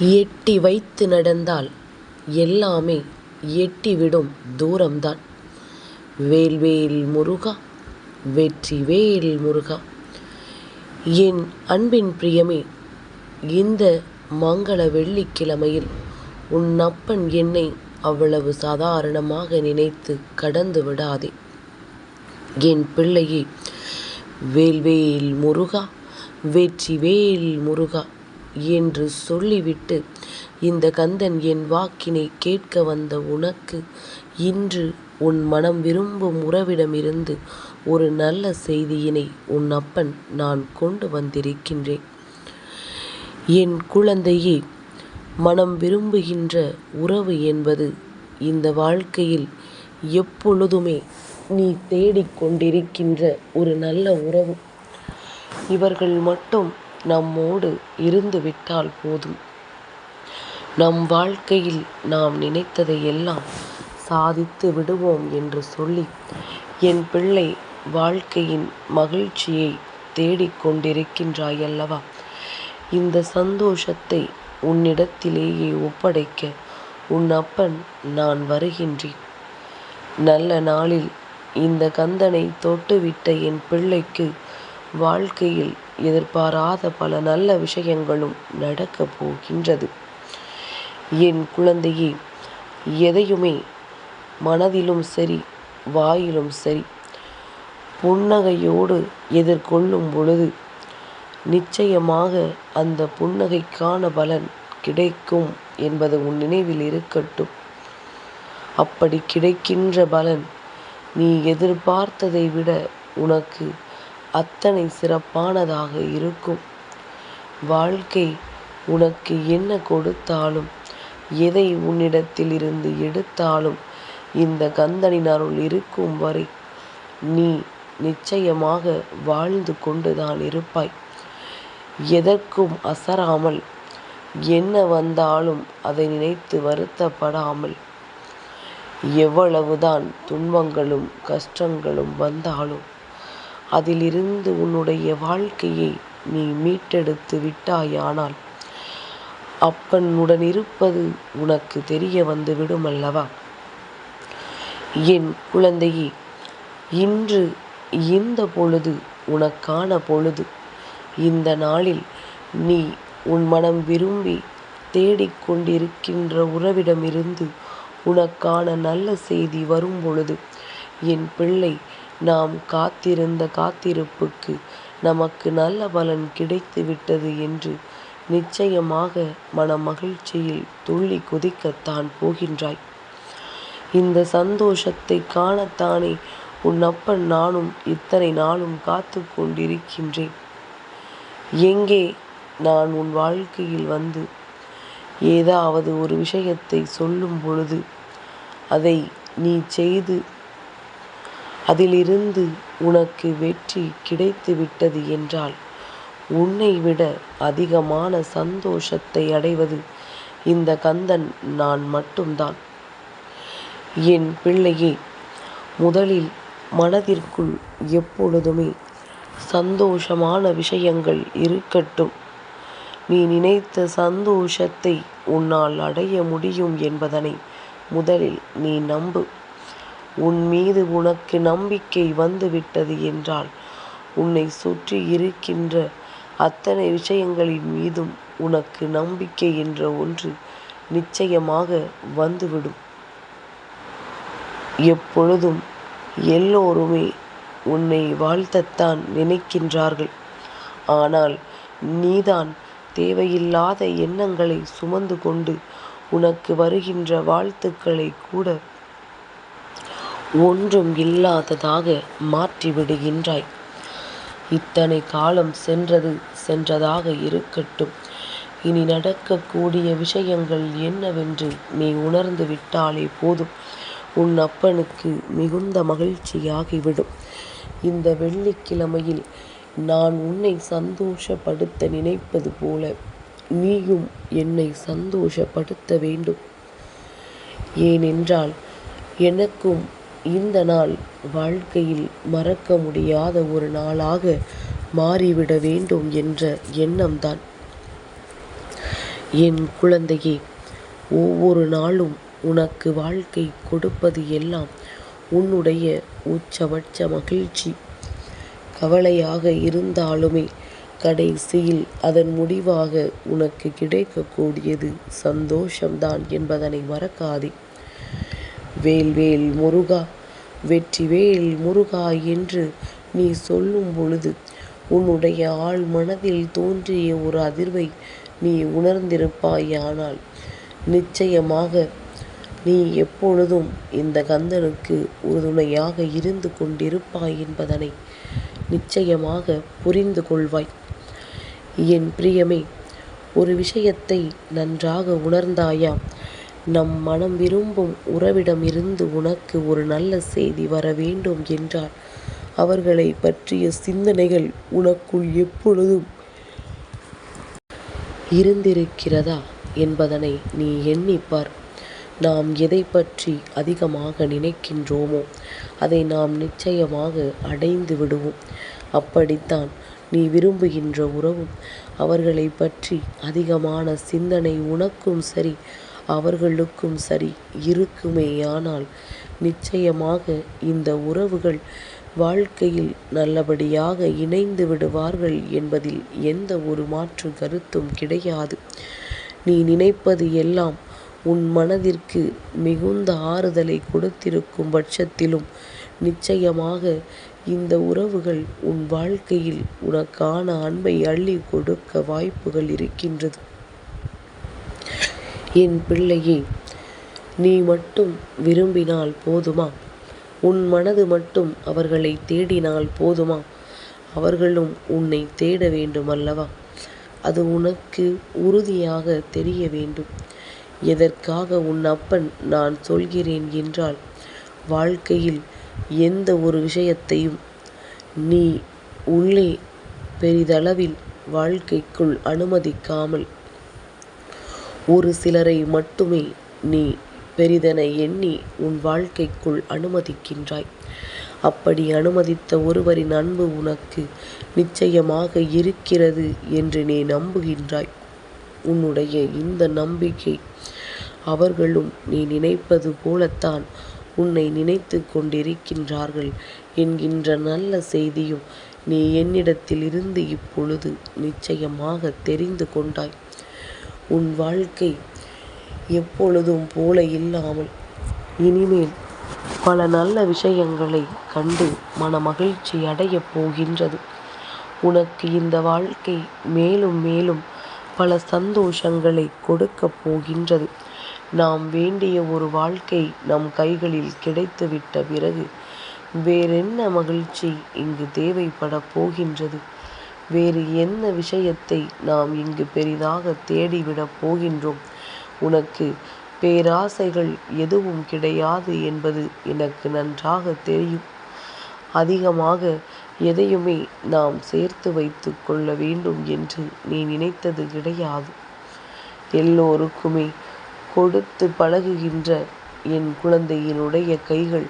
எட்டி வைத்து நடந்தால் எல்லாமே எட்டிவிடும் தூரம்தான். வேல்வேல் முருகா வெற்றி வேல் முருகா! என் அன்பின் பிரியமே இந்த மங்கள வெள்ளிக்கிழமையில் உன் அப்பன் என்னை அவ்வளவு சாதாரணமாக நினைத்து கடந்து விடாதே. என் பிள்ளையே வேல்வேல் முருகா வெற்றி வேல் முருகா என்று சொல்லிவிட்டு இந்த கந்தன் என் வாக்கினை கேட்க வந்த உனக்கு இன்று உன் மனம் விரும்பும் உறவிடமிருந்து ஒரு நல்ல செய்தியினை உன் அப்பன் நான் கொண்டு வந்திருக்கின்றேன். என் குழந்தையே மனம் விரும்புகின்ற உறவு என்பது இந்த வாழ்க்கையில் எப்பொழுதுமே நீ தேடிக்கொண்டிருக்கின்ற ஒரு நல்ல உறவு. இவர்கள் மட்டும் நம்மோடு இருந்துவிட்டால் போதும். நம் வாழ்க்கையில் நாம் நினைத்ததை எல்லாம் சாதித்து விடுவோம் என்று சொல்லி என் பிள்ளை வாழ்க்கையின் மகிழ்ச்சியை தேடிக்கொண்டிருக்கின்றாயல்லவா இந்த சந்தோஷத்தை உன்னிடத்திலேயே ஒப்படைக்க உன் அப்பன் நான் வருகின்றேன். நல்ல நாளில் இந்த கந்தனை தொட்டுவிட்ட என் பிள்ளைக்கு வாழ்க்கையில் எதிர்பாராத பல நல்ல விஷயங்களும் நடக்கப் போகின்றது. என் குழந்தையே எதையுமே மனதிலும் சரி வாயிலும் சரி புன்னகையோடு எதிர்கொள்ளும் பொழுது நிச்சயமாக அந்த புன்னகைக்கான பலன் கிடைக்கும் என்பது உன் நினைவில் இருக்கட்டும். அப்படி கிடைக்கின்ற பலன் நீ எதிர்பார்த்ததை விட உனக்கு அத்தனை சிறப்பானதாக இருக்கும். வாழ்க்கை உனக்கு என்ன கொடுத்தாலும் எதை உன்னிடத்தில் இருந்து எடுத்தாலும் இந்த கந்தனின் அருள் இருக்கும் வரை நீ நிச்சயமாக வாழ்ந்து கொண்டுதான் இருப்பாய். எதற்கும் அசராமல் என்ன வந்தாலும் அதை நினைத்து வருத்தப்படாமல் எவ்வளவுதான் துன்பங்களும் கஷ்டங்களும் வந்தாலும் அதிலிருந்து உன்னுடைய வாழ்க்கையை நீ மீட்டெடுத்து விட்டாயானால் அப்பன் உடனிருப்பது உனக்கு தெரிய வந்து விடுமல்லவா? என் குழந்தையே இன்று இந்த பொழுது உனக்கான பொழுது. இந்த நாளில் நீ உன் மனம் விரும்பி தேடிக்கொண்டிருக்கின்ற உறவிடமிருந்து உனக்கான நல்ல செய்தி வரும் பொழுது என் பிள்ளை நாம் காத்திருந்த காத்திருப்புக்கு நமக்கு நல்ல பலன் கிடைத்து விட்டது என்று நிச்சயமாக மனமகிழ்ச்சியில் துள்ளி குதிக்கத்தான் போகின்றாய். இந்த சந்தோஷத்தை காணத்தானே உன் அப்பன் நானும் இத்தனை நாளும் காத்து கொண்டிருக்கின்றேன். எங்கே நான் உன் வாழ்க்கையில் வந்து ஏதாவது ஒரு விஷயத்தை சொல்லும் பொழுது அதை நீ செய்து அதிலிருந்து உனக்கு வெற்றி கிடைத்து விட்டது என்றால் உன்னை விட அதிகமான சந்தோஷத்தை அடைவது இந்த கந்தன் நான் மட்டும்தான். என் பிள்ளையே முதலில் மனதிற்குள் எப்பொழுதுமே சந்தோஷமான விஷயங்கள் இருக்கட்டும். நீ நினைத்த சந்தோஷத்தை உன்னால் அடைய முடியும் என்பதனை முதலில் நீ நம்பு. உன் மீது உனக்கு நம்பிக்கை வந்துவிட்டது என்றால் உன்னை சுற்றி இருக்கின்ற அத்தனை விஷயங்களின் மீதும் உனக்கு நம்பிக்கை என்ற ஒன்று நிச்சயமாக வந்துவிடும். எப்பொழுதும் எல்லோருமே உன்னை வாழ்த்தத்தான் நினைக்கின்றார்கள். ஆனால் நீதான் தேவையில்லாத எண்ணங்களை சுமந்து கொண்டு உனக்கு வருகின்ற வாழ்த்துக்களை கூட ஒன்றும் இல்லாததாக மாற்றி விடுகின்றாய். இத்தனை காலம் சென்றது சென்றதாக இருக்கட்டும். இனி நடக்கக்கூடிய விஷயங்கள் என்னவென்று நீ உணர்ந்து விட்டாலே போதும். உன் அப்பனுக்கு மிகுந்த மகிழ்ச்சியாகிவிடும். இந்த வெள்ளிக்கிழமையில் நான் உன்னை சந்தோஷப்படுத்த நினைப்பது போல நீயும் என்னை சந்தோஷப்படுத்த வேண்டும். ஏனென்றால் எனக்கும் இந்த நாள் வாழ்க்கையில் மறக்க முடியாத ஒரு நாளாக மாறிவிட வேண்டும் என்ற எண்ணம்தான். என் குழந்தையே ஒவ்வொரு நாளும் உனக்கு வாழ்க்கை கொடுப்பது எல்லாம் உன்னுடைய உச்சபட்ச மகிழ்ச்சி கவலையாக இருந்தாலுமே கடைசியில் அதன் முடிவாக உனக்கு கிடைக்கக்கூடியது சந்தோஷம்தான் என்பதனை மறக்காதே வேல்வேல் முருகா வெற்றிவேல் முருகா என்று நீ சொல்லும் பொழுது உன்னுடைய ஆழ் மனதில் தோன்றிய ஒரு அதிர்வை நீ உணர்ந்திருப்பாயானால் நிச்சயமாக நீ எப்பொழுதும் இந்த கந்தனுக்கு உறுதுணையாக இருந்து கொண்டிருப்பாய் என்பதனை நிச்சயமாக புரிந்து கொள்வாய். என் பிரியமே ஒரு விஷயத்தை நன்றாக உணர்ந்தாயா? நம் மனம் விரும்பும் உறவிடம் இருந்து உனக்கு ஒரு நல்ல செய்தி வர வேண்டும் என்றார். அவர்களை பற்றிய சிந்தனைகள் உனக்குள் எப்பொழுதும் இருந்திருக்கிறதா என்பதனை நீ எண்ணிப்பார் நாம் எதை பற்றி அதிகமாக நினைக்கின்றோமோ அதை நாம் நிச்சயமாக அடைந்து விடுவோம். அப்படித்தான் நீ விரும்புகின்ற உறவும் அவர்களை பற்றி அதிகமான சிந்தனை உனக்கும் சரி அவர்களுக்கும் சரி இருக்குமேயானால் நிச்சயமாக இந்த உறவுகள் வாழ்க்கையில் நல்லபடியாக இணைந்து விடுவார்கள் என்பதில் எந்த ஒரு மாற்று கருத்தும் கிடையாது. நீ நினைப்பது எல்லாம் உன் மனதிற்கு மிகுந்த ஆறுதலை கொடுத்திருக்கும் பட்சத்திலும் நிச்சயமாக இந்த உறவுகள் உன் வாழ்க்கையில் உனக்கான அன்பை அள்ளி கொடுக்க வாய்ப்புகள் இருக்கின்றது. என் பிள்ளையே நீ மட்டும் விரும்பினால் போதுமா? உன் மனது மட்டும் அவர்களை தேடினால் போதுமா? அவர்களும் உன்னை தேட வேண்டும் அல்லவா அது உனக்கு உறுதியாக தெரிய வேண்டும். எதற்காக உன் அப்பன் நான் சொல்கிறேன் என்றால் வாழ்க்கையில் எந்த ஒரு விஷயத்தையும் நீ உள்ளே பெரிதளவில் வாழ்க்கைக்குள் அனுமதிக்காமல் ஒரு சிலரை மட்டுமே நீ பெரிதென எண்ணி உன் வாழ்க்கைக்குள் அனுமதிக்கின்றாய். அப்படி அனுமதித்த ஒருவரின் அன்பு உனக்கு நிச்சயமாக இருக்கிறது என்று நீ நம்புகின்றாய். உன்னுடைய இந்த நம்பிக்கை அவர்களும் நீ நினைப்பது போலத்தான் உன்னை நினைத்து கொண்டிருக்கின்றார்கள் என்கின்ற நல்ல செய்தியும் நீ என்னிடத்தில் இருந்து இப்பொழுது நிச்சயமாக தெரிந்து கொண்டாய். உன் வாழ்க்கை எப்பொழுதும் போல இல்லாமல். இனிமேல் பல நல்ல விஷயங்களை கண்டு மன மகிழ்ச்சி அடையப் போகின்றது. உனக்கு இந்த வாழ்க்கை மேலும் மேலும் பல சந்தோஷங்களை கொடுக்கப் போகின்றது. நாம் வேண்டிய ஒரு வாழ்க்கை நம் கைகளில் கிடைத்துவிட்ட பிறகு வேறென்ன மகிழ்ச்சி இங்கு தேவைப்பட போகின்றது? வேறு என்ன விஷயத்தை நாம் இங்கு பெரிதாக தேடிவிடப் போகின்றோம்? உனக்கு பேராசைகள் எதுவும் கிடையாது என்பது எனக்கு நன்றாக தெரியும். அதிகமாக எதையுமே நாம் சேர்த்து வைத்து கொள்ள வேண்டும் என்று நீ நினைத்தது கிடையாது. எல்லோருக்குமே கொடுத்து பழகுகின்ற என் குழந்தையினுடைய கைகள்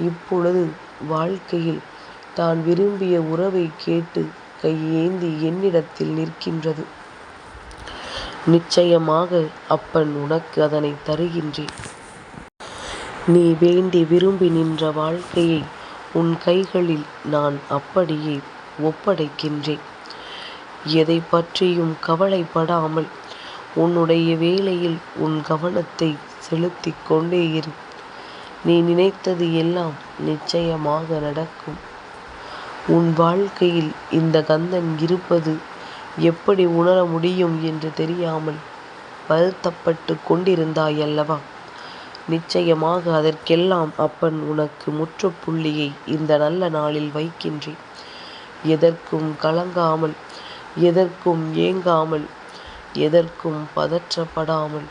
இப்பொழுது வாழ்க்கையில் தான் விரும்பிய உறவை கேட்டு கையேந்தி என்னிடத்தில் நிற்கின்றது. நிச்சயமாக அப்பன் உனக்கு அதனை தருகின்றேன். நீ வேண்டி விரும்பி நின்ற வாழ்க்கையை உன் கைகளில் நான் அப்படியே ஒப்படைக்கின்றேன். எதை பற்றியும் கவலைப்படாமல் உன்னுடைய வேலையில் உன் கவனத்தை செலுத்திக் கொண்டே இரு. நீ நினைத்தது எல்லாம் நிச்சயமாக நடக்கும். உன் வாழ்க்கையில் இந்த கந்தன் இருப்பது எப்படி உணர முடியும் என்று தெரியாமல் வருத்தப்பட்டு கொண்டிருந்தாய் அல்லவா நிச்சயமாக அதற்கெல்லாம் அப்பன் உனக்கு முற்றுப்புள்ளியை இந்த நல்ல நாளில் வைக்கின்றேன். எதற்கும் கலங்காமல் எதற்கும் ஏங்காமல் எதற்கும் பதற்றப்படாமல்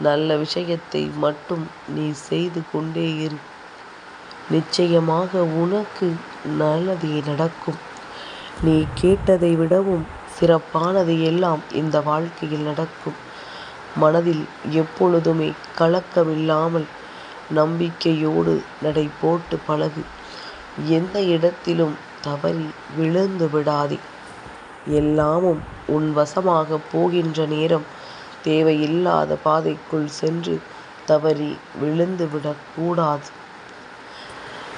நல்ல விஷயத்தை மட்டும் நீ செய்து கொண்டே இரு. நிச்சயமாக உனக்கு நல்லதே நடக்கும். நீ கேட்டதை விடவும் சிறப்பானது எல்லாம் இந்த வாழ்க்கையில் நடக்கும். மனதில் எப்பொழுதுமே கலக்கமில்லாமல் நம்பிக்கையோடு நடை போட்டு பழகு. எந்த இடத்திலும் தவறி விழுந்து விடாதே. எல்லாமும் உன் வசமாக போகின்ற நேரம் தேவையில்லாத பாதைக்குள் சென்று தவறி விழுந்து விடக்கூடாது.